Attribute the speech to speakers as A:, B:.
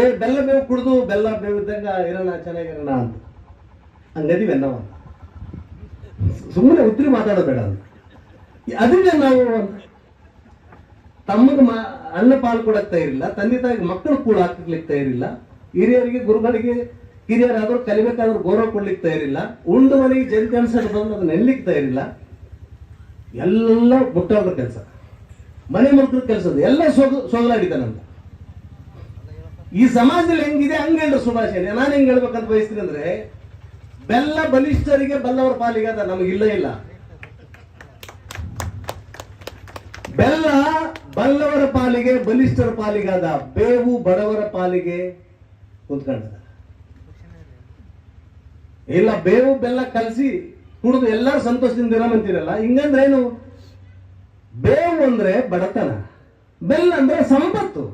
A: ಏ, ಬೆಲ್ಲ ಬೇವು ಕುಡಿದು ಬೆಲ್ಲ ಬೇವಿದ್ದಂಗ ಇರೋಣ ಚೆನ್ನಾಗಿರೋಣ ಅಂತ. ಹಂಗದಿವೆ ನಾವು ಸುಮ್ಮನೆ ಉತ್ತರಿ ಮಾತಾಡೋದು ಬೇಡ ಅಂತ. ಅದಕ್ಕೆ ನಾವು ತಮ್ಮಗ ಮಾ, ಅನ್ನ ಪಾಲು ಕೊಡಕ್ ತಯಾರಿಲ್ಲ, ತಂದೆ ತಾಯಿಗೆ ಮಕ್ಕಳು ಕೂಡ ಹಾಕ್ಲಿಕ್ಕೆ ತಯಾರಿಲ್ಲ, ಹಿರಿಯರಿಗೆ, ಗುರುಗಳಿಗೆ ಹಿರಿಯರಾದ್ರು ಕಲಿಬೇಕಾದ್ರೂ ಗೌರವ ಕೊಡ್ಲಿಕ್ಕೆ ತಯಾರಿಲ್ಲ, ಉಂಡು ಮನೆಗೆ ಜನ ಕೆಲಸ ಬಂದು ಅದನ್ನ ನೆಲ್ಲಿಕ್ಕೆ ತಯಾರಿಲ್ಲ. ಎಲ್ಲ ಮುಟ್ಟಾಳ್ರ ಕೆಲಸ. ಮನೆ ಮಕ್ಕಳ ಕೆಲಸ ಎಲ್ಲ ಸೋಗ ಸೋಗಲಾಡಿತಾನಂತ ಈ ಸಮಾಜದಲ್ಲಿ ಹೆಂಗಿದೆ ಹಂಗ ಹೇಳ್ರಿ ಸುಭಾಷಣೆ ನಾನು ಹೆಂಗ್ ಹೇಳ್ಬೇಕಂತ ಬಯಸ್ತೀನಿ ಅಂದ್ರೆ, ಬೆಲ್ಲ ಬಲಿಷ್ಠರಿಗೆ ಬಲ್ಲವರ ಪಾಲಿಗೆ ಅದ ನಮಗಿಲ್ಲ ಇಲ್ಲ ಬೆಲ್ಲ ಬಲ್ಲವರ ಪಾಲಿಗೆ, ಬಲಿಷ್ಠರ ಪಾಲಿಗೆ ಅದ ಬೇವು ಬಡವರ ಪಾಲಿಗೆ ಕುತ್ಕೊಂಡ ಇಲ್ಲ, ಬೇವು ಬೆಲ್ಲ ಕಲಸಿ ಕುಡಿದು ಎಲ್ಲಾರು ಸಂತೋಷದಿಂದ ಇರಮಂತೀರಲ್ಲ ಹಿಂಗಂದ್ರೆ ಏನು? ಬೇವು ಅಂದ್ರೆ ಬಡತನ, ಬೆಲ್ಲ ಅಂದ್ರೆ ಸಂಪತ್ತು.